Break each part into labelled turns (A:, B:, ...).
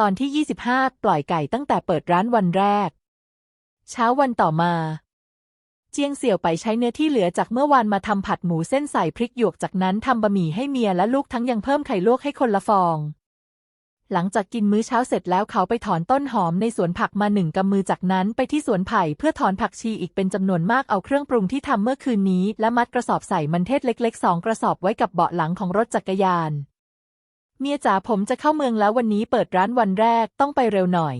A: ตอนที่ 25 ปล่อยไก่ตั้งแต่เปิดร้านวันแรก เช้าวันต่อมา เจียงเสี่ยวไปใช้เนื้อที่เหลือจากเมื่อวานมาทำผัดหมูเส้นใส่พริกหยวกจากนั้นทำบะหมี่ให้เมียและลูกทั้งยังเพิ่มไข่ลวกให้คนละฟอง หลังจากกินมื้อเช้าเสร็จแล้วเขาไปถอนต้นหอมในสวนผักมาหนึ่งกำมือจากนั้นไปที่สวนไผ่เพื่อถอนผักชีอีกเป็นจำนวนมากเอาเครื่องปรุงที่ทำเมื่อคืนนี้ และมัดกระสอบใส่มันเทศเล็กๆสองกระสอบไว้กับเบาะหลังของรถจักรยาน เมียจ๋าผมจะเข้าเมืองแล้ววันนี้เปิดร้านวันแรกต้องไปเร็วหน่อย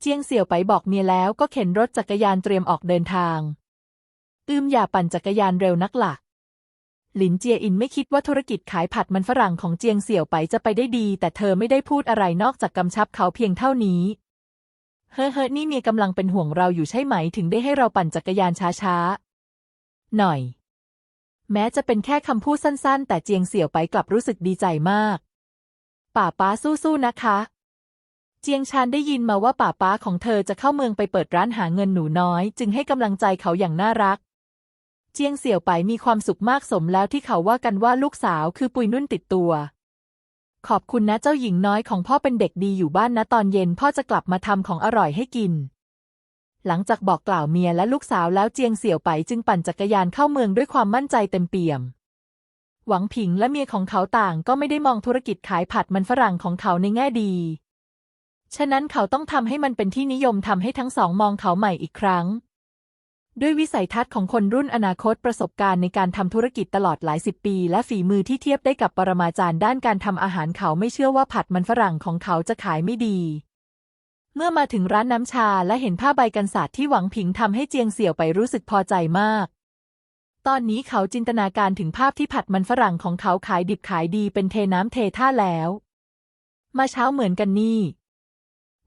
A: เจียงเสี่ยวไปบอกเมียแล้วก็เข็นรถจักรยานเตรียมออกเดินทาง อืมอย่าปั่นจักรยานเร็วนักหลักหลินเจียอินไม่คิดว่าธุรกิจขายผัดมันฝรั่งของเจียงเสี่ยวไปจะไปได้ดี แต่เธอไม่ได้พูดอะไรนอกจากกำชับเขาเพียงเท่านี้ เฮ้อเฮ้อนี่เมียกำลังเป็นห่วงเราอยู่ใช่ไหมถึงได้ให้เราปั่นจักรยานช้าๆ หน่อย แม้จะเป็นแค่คำพูดสั้น ๆ แต่เจียงเสี่ยวไปกลับรู้สึกดีใจมาก ป่าป้าสู้ๆนะคะ เจียงชานได้ยินมาว่าป่าป้าของเธอจะเข้าเมืองไปเปิดร้านหาเงินหนูน้อย จึงให้กำลังใจเขาอย่างน่ารัก เจียงเสี่ยวไปมีความสุขมากสมแล้วที่เขาว่ากันว่าลูกสาวคือปุยนุ่นติดตัว ขอบคุณนะเจ้าหญิงน้อยของพ่อเป็นเด็กดีอยู่บ้านนะตอนเย็นพ่อจะกลับมาทำของอร่อยให้กินหลังจากบอกกล่าวเมียและลูกสาวแล้วเจียงเสี่ยวไปจึงปั่นจักรยานเข้าเมืองด้วยความมั่นใจเต็มเปี่ยม หวังผิงและเมียของเขาต่างก็ไม่ได้มองธุรกิจขายผัดมันฝรั่งของเขาในแง่ดี ฉะนั้นเขาต้องทำให้มันเป็นที่นิยมทำให้ทั้งสองมองเขาใหม่อีกครั้ง ด้วยวิสัยทัศน์ของคนรุ่นอนาคตประสบการณ์ในการทำธุรกิจตลอดหลายสิบปี และฝีมือที่เทียบได้กับปรมาจารย์ด้านการทำอาหารเขาไม่เชื่อว่าผัดมันฝรั่งของเขาจะขายไม่ดีเมื่อมาถึงร้านน้ำชาและเห็นผ้าใบกันศาสตร์ที่หวังผิงทำให้เจียงเสี่ยวไปรู้สึกพอใจมาก ตอนนี้เขาจินตนาการถึงภาพที่ผัดมันฝรั่งของเขาขายดิบขายดีเป็นเทน้ำเทท่าแล้ว มาเช้าเหมือนกันนี่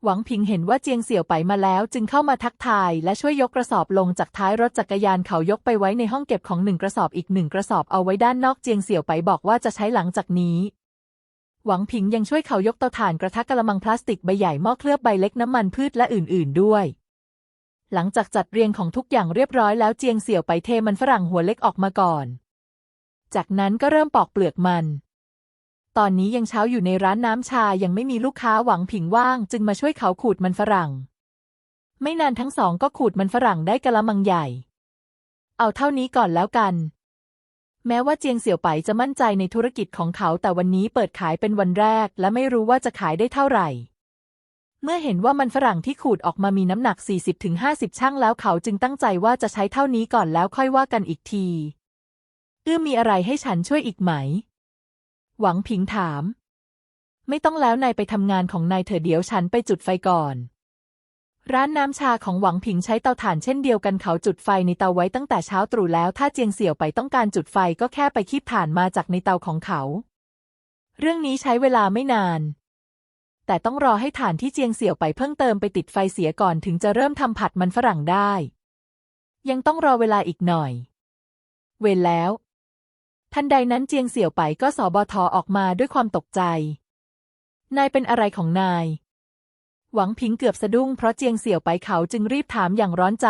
A: หวังผิงเห็นว่าเจียงเสี่ยวไปมาแล้ว จึงเข้ามาทักทายและช่วยยกกระสอบลงจากท้ายรถจักรยานเขายกไปไว้ในห้องเก็บของหนึ่งกระสอบอีกหนึ่งกระสอบเอาไว้ด้านนอกเจียงเสี่ยวไปบอกว่าจะใช้หลังจากนี้ หวังผิงยังช่วยเขายกเตาถ่านกระทะกระมังพลาสติกใบใหญ่หม้อเคลือบใบเล็กน้ำมันพืชและอื่น ๆ ด้วย หลังจากจัดเรียงของทุกอย่างเรียบร้อยแล้วเจียงเสี่ยวไปเทมันฝรั่งหัวเล็กออกมาก่อน จากนั้นก็เริ่มปอกเปลือกมัน ตอนนี้ยังเช้าอยู่ในร้านน้ำชายังไม่มีลูกค้าหวังผิงว่างจึงมาช่วยเขาขูดมันฝรั่ง ไม่นานทั้งสองก็ขูดมันฝรั่งได้กะละมังใหญ่ เอาเท่านี้ก่อนแล้วกัน แม้ว่าเจียงเสี่ยวไปจะมั่นใจในธุรกิจของเขาแต่วันนี้เปิดขายเป็นวันแรก และไม่รู้ว่าจะขายได้เท่าไหร่ เมื่อเห็นว่ามันฝรั่งที่ขูดออกมามีน้ำหนัก 40-50 ช่างแล้วเขาจึงตั้งใจว่าจะใช้เท่านี้ก่อนแล้วค่อยว่ากันอีกทีเอื้อมีอะไรให้ฉันช่วยอีกไหม หวังผิงถาม ไม่ต้องแล้วนายไปทำงานของนายเถอะเดี๋ยวฉันไปจุดไฟก่อน ร้านน้ำชาของหวังผิงใช้เตาถ่านเช่นเดียวกันเขาจุดไฟในเตาไว้ตั้งแต่เช้าตรู่แล้ว ถ้าเจียงเสี่ยวไปต้องการจุดไฟก็แค่ไปคีบถ่านมาจากในเตาของเขา เรื่องนี้ใช้เวลาไม่นาน แต่ต้องรอให้ถ่านที่เจียงเสี่ยวไปเพิ่งเติมไปติดไฟเสียก่อนถึงจะเริ่มทำผัดมันฝรั่งได้ ยังต้องรอเวลาอีกหน่อย เวรแล้ว ทันใดนั้นเจียงเสี่ยวไปก็สอบทออกมาด้วยความตกใจ นายเป็นอะไรของนาย หวังพิงเกือบสะดุ้งเพราะเจียงเสี่ยวไปเขาจึงรีบถามอย่างร้อนใจ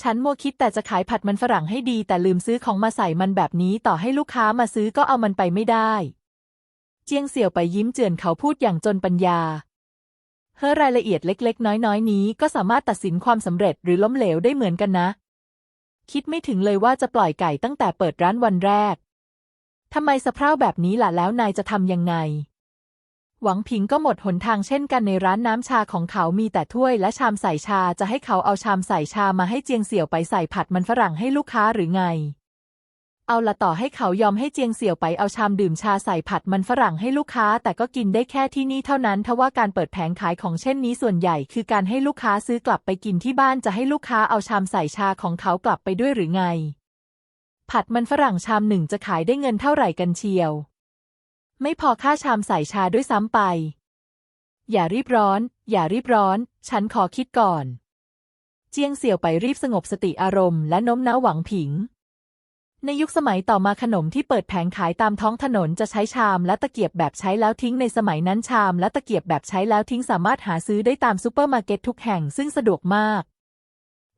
A: ฉันมัวคิดแต่จะขายผัดมันฝรั่งให้ดี แต่ลืมซื้อของมาใส่มันแบบนี้ต่อให้ลูกค้ามาซื้อก็เอามันไปไม่ได้ เจียงเสี่ยวไปยิ้มเจือนเขาพูดอย่างจนปัญญาเฮ้อรายละเอียดเล็ก ๆ น้อยๆ นี้ก็สามารถตัดสินความสำเร็จหรือล้มเหลวได้เหมือนกันนะ คิดไม่ถึงเลยว่าจะปล่อยไก่ตั้งแต่เปิดร้านวันแรกทำไมสะเพร่าแบบนี้ล่ะแล้วนายจะทำยังไง หวังผิงก็หมดหนทางเช่นกันในร้านน้ำชาของเขามีแต่ถ้วยและชามใส่ชาจะให้เขาเอาชามใส่ชามาให้เจียงเสี่ยวไปใส่ผัดมันฝรั่งให้ลูกค้าหรือไง เอาละต่อให้เขายอมให้เจียงเสี่ยวไปเอาชามดื่มชาใส่ผัดมันฝรั่งให้ลูกค้า แต่ก็กินได้แค่ที่นี่เท่านั้นทว่าการเปิดแผงขายของเช่นนี้ส่วนใหญ่ คือการให้ลูกค้าซื้อกลับไปกินที่บ้านจะให้ลูกค้าเอาชามใส่ชาของเขากลับไปด้วยหรือไง ผัดมันฝรั่งชามหนึ่งจะขายได้เงินเท่าไหร่กันเชียว ไม่พอค่าชามใส่ชาด้วยซ้ำไป อย่ารีบร้อน อย่ารีบร้อน ฉันขอคิดก่อน เจียงเสี่ยวไปรีบสงบสติอารมณ์และโน้มน้าวหวังผิง ในยุคสมัยต่อมาขนมที่เปิดแผงขายตามท้องถนนจะใช้ชามและตะเกียบแบบใช้แล้วทิ้งในสมัยนั้นชามและตะเกียบแบบใช้แล้วทิ้งสามารถหาซื้อได้ตามซูเปอร์มาร์เก็ตทุกแห่งซึ่งสะดวกมาก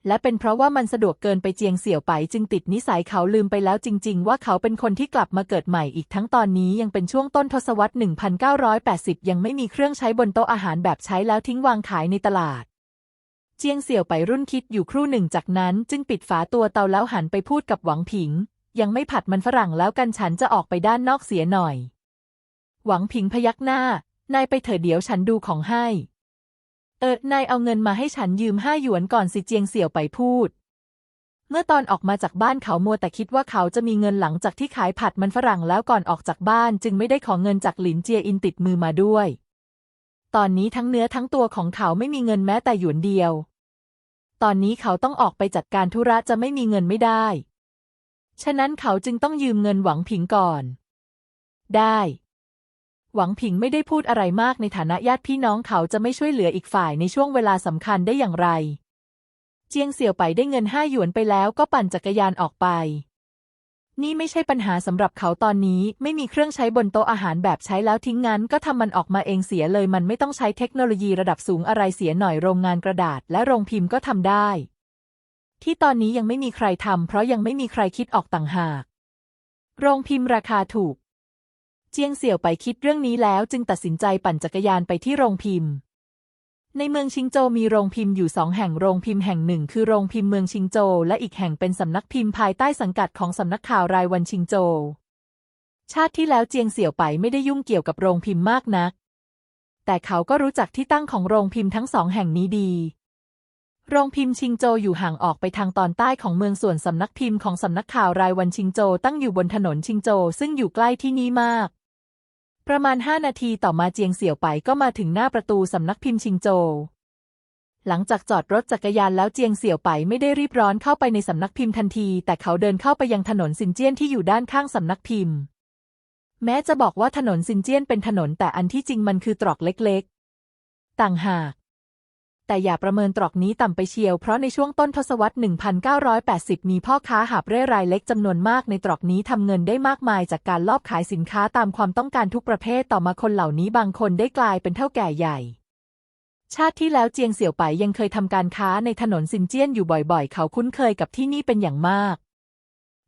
A: และเป็นเพราะว่ามันสะดวกเกินไปเจียงเสี่ยวไปจึงติดนิสัยเขาลืมไปแล้วจริง ๆ ว่าเขาเป็นคนที่กลับมาเกิดใหม่อีกทั้งตอนนี้ยังเป็นช่วงต้นทศวรรษ 1980 ยังไม่มีเครื่องใช้บนโต๊ะอาหารแบบใช้แล้วทิ้งวางขายในตลาดเจียงเสี่ยวไปรุ่นคิดอยู่ครู่หนึ่งจากนั้นจึงปิดฝาตัวเตาแล้วหันไปพูดกับหวังผิง ยังไม่ผัดมันฝรั่งแล้วกันฉันจะออกไปด้านนอกเสียหน่อย หวังผิงพยักหน้า นายไปเถอะเดี๋ยวฉันดูของให้ เออนายเอาเงินมาให้ฉันยืมห้าหยวนก่อนสิเจียงเสี่ยวไปพูด เมื่อตอนออกมาจากบ้านเขามัวแต่คิดว่าเขาจะมีเงินหลังจากที่ขายผัดมันฝรั่งแล้วก่อนออกจากบ้านจึงไม่ได้ขอเงินจากหลินเจียอินติดมือมาด้วย ตอนนี้ทั้งเนื้อทั้งตัวของเขาไม่มีเงินแม้แต่หยวนเดียว ตอนนี้เขาต้องออกไปจัดการธุระจะไม่มีเงินไม่ได้ ฉะนั้นเขาจึงต้องยืมเงินหวังผิงก่อน ได้ หวังผิงไม่ได้พูดอะไรมากในฐานะญาติพี่น้องเขาจะไม่ช่วยเหลืออีกฝ่ายในช่วงเวลาสำคัญได้อย่างไร เจียงเสี่ยวไปได้เงินห้าหยวนไปแล้วก็ปั่นจักรยานออกไป นี่ไม่ใช่ปัญหาสำหรับเขาตอนนี้ไม่มีเครื่องใช้บนโต๊ะอาหารแบบใช้แล้วทิ้งงั้น ก็ทำมันออกมาเองเสียเลยมันไม่ต้องใช้เทคโนโลยีระดับสูงอะไรเสียหน่อยโรงงานกระดาษ และโรงพิมพ์ก็ทำได้ ที่ตอนนี้ยังไม่มีใครทำเพราะยังไม่มีใครคิดออกต่างหาก โรงพิมพ์ราคาถูก เจียงเสี่ยวไปคิดเรื่องนี้แล้วจึงตัดสินใจปั่นจักรยานไปที่โรงพิมพ์ ในเมืองชิงโจมีโรงพิมพ์อยู่สองแห่งโรงพิมพ์แห่งหนึ่ง คือโรงพิมพ์เมืองชิงโจ และอีกแห่งเป็นสำนักพิมพ์ภายใต้สังกัดของสำนักข่าวรายวันชิงโจ ชาติที่แล้วเจียงเสี่ยวไปไม่ได้ยุ่งเกี่ยวกับโรงพิมพ์มากนัก แต่เขาก็รู้จักที่ตั้งของโรงพิมพ์ทั้งสองแห่งนี้ดี โรงพิมพ์ชิงโจอยู่ห่างออกไปทางตอนใต้ของเมืองส่วนสำนักพิมพ์ของสำนักข่าวรายวันชิงโจตั้งอยู่บนถนนชิงโจซึ่งอยู่ใกล้ที่นี่มาก ประมาณห้านาทีต่อมาเจียงเสี่ยวไปก็มาถึงหน้าประตูสำนักพิมพ์ชิงโจ หลังจากจอดรถจักรยานแล้วเจียงเสี่ยวไปไม่ได้รีบร้อนเข้าไปในสำนักพิมพ์ทันที แต่เขาเดินเข้าไปยังถนนซินเจี้ยนที่อยู่ด้านข้างสำนักพิมพ์ แม้จะบอกว่าถนนซินเจี้ยนเป็นถนนแต่อันที่จริงมันคือตรอกเล็ก ๆ ต่างหาก แต่อย่าประเมินตรอกนี้ต่ำไปเชียว เพราะในช่วงต้นทศวรรษ 1980 มีพ่อค้าหาบเร่รายเล็กจำนวนมากในตรอกนี้ทำเงินได้มากมายจากการลอบขายสินค้าตามความต้องการทุกประเภทต่อมาคนเหล่านี้บางคนได้กลายเป็นเท่าแก่ใหญ่ชาติที่แล้วเจียงเสี่ยวไปยังเคยทำการค้าในถนนซินเจียนอยู่บ่อยๆ เขาคุ้นเคยกับที่นี่เป็นอย่างมาก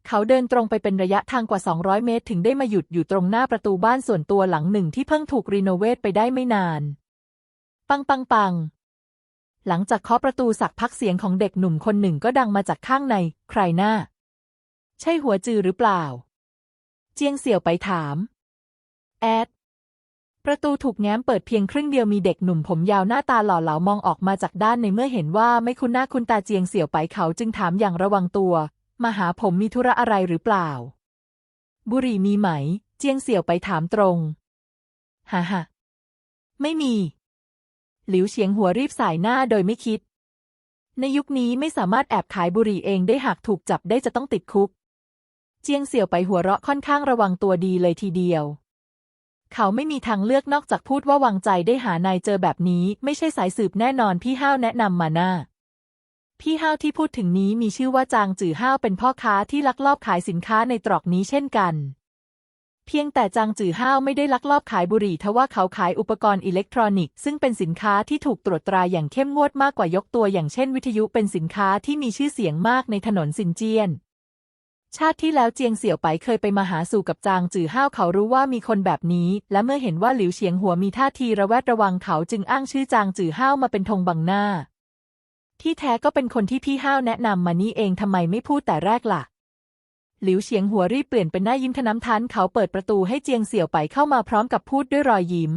A: เขาเดินตรงไปเป็นระยะทางกว่า 200 เมตร ถึงได้มาหยุดอยู่ตรงหน้าประตูบ้านส่วนตัวหลังหนึ่งที่เพิ่งถูกรีโนเวทไปได้ไม่นาน ปังปังปัง หลังจากเคาะประตูสักพักเสียงของเด็กหนุ่มคนหนึ่งก็ดังมาจากข้างใน ใครหน้า ใช่หัวจือหรือเปล่า เจียงเสี่ยวไปถาม แอด ประตูถูกแง้มเปิดเพียงครึ่งเดียวมีเด็กหนุ่มผมยาวหน้าตาหล่อเหลามองออกมาจากด้านในเมื่อเห็นว่าไม่คุ้นหน้าคุ้นตาเจียงเสี่ยวไปเขาจึงถามอย่างระวังตัว มาหาผมมีธุระอะไรหรือเปล่า บุรีมีไหม เจียงเสี่ยวไปถามตรง ฮ่าฮ่าไม่มี หลิวเฉียงหัวรีบสายหน้าโดยไม่คิด ในยุคนี้ไม่สามารถแอบขายบุหรี่เองได้หากถูกจับได้จะต้องติดคุก เจียงเสี่ยวไปหัวเราะค่อนข้างระวังตัวดีเลยทีเดียว เขาไม่มีทางเลือกนอกจากพูดว่าวางใจได้หานายเจอแบบนี้ไม่ใช่สายสืบแน่นอนพี่ห้าวแนะนำมาหน้าพี่ห้าวที่พูดถึงนี้มีชื่อว่าจางจือห้าวเป็นพ่อค้าที่ลักลอบขายสินค้าในตรอกนี้เช่นกัน เพียงแต่จางจือห้าวไม่ได้ลักลอบขายบุหรี่ทว่าเขาขายอุปกรณ์อิเล็กทรอนิกส์ซึ่งเป็นสินค้าที่ถูกตรวจตราอย่างเข้มงวดมากกว่ายกตัวอย่างเช่นวิทยุเป็นสินค้าที่มีชื่อเสียงมากในถนนซินเจียน ชาติที่แล้วเจียงเสี่ยวไปเคยไปมาหาสู่กับจางจือห้าวเขารู้ว่ามีคนแบบนี้ และเมื่อเห็นว่าหลิวเฉียงหัวมีท่าทีระแวดระวังเขาจึงอ้างชื่อจางจือห้าวมาเป็นธงบังหน้า ที่แท้ก็เป็นคนที่พี่ห้าวแนะนำมานี่เองทำไมไม่พูดแต่แรกล่ะ หลิวเฉียงหัวรีบเปลี่ยนเป็นหน้ายิ้มทะน้ำทันเขาเปิดประตูให้เจียงเสี่ยวไปเข้ามาพร้อมกับพูดด้วยรอยยิ้ม